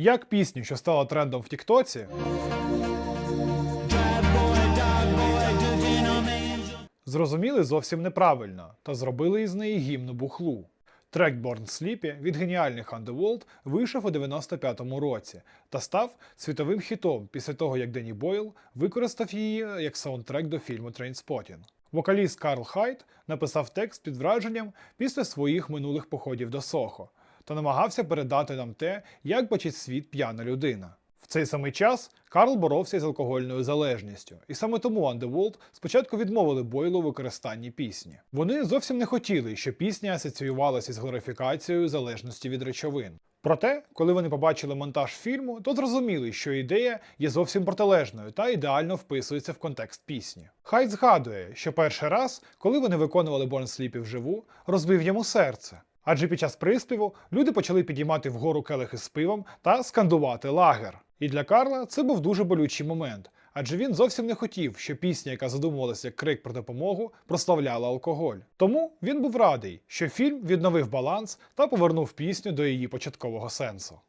Як пісню, що стала трендом в Тіктоці, зрозуміли зовсім неправильно та зробили із неї гімну бухлу. Трек Born Sleepy від геніальних Underworld вийшов у 95-му році та став світовим хітом після того, як Денні Бойл використав її як саундтрек до фільму Trainspotting. Вокаліст Карл Хайт написав текст під враженням після своїх минулих походів до Сохо та намагався передати нам те, як бачить світ п'яна людина. В цей самий час Карл боровся з алкогольною залежністю, і саме тому Underworld спочатку відмовили Бойлу у використанні пісні. Вони зовсім не хотіли, щоб пісня асоціювалася з глорифікацією залежності від речовин. Проте, коли вони побачили монтаж фільму, то зрозуміли, що ідея є зовсім протилежною та ідеально вписується в контекст пісні. Хайт згадує, що перший раз, коли вони виконували Born Sleepy вживу, розбив йому серце. Адже під час приспіву люди почали підіймати вгору келихи з пивом та скандувати лагер. І для Карла це був дуже болючий момент, адже він зовсім не хотів, що пісня, яка задумувалася як крик про допомогу, прославляла алкоголь. Тому він був радий, що фільм відновив баланс та повернув пісню до її початкового сенсу.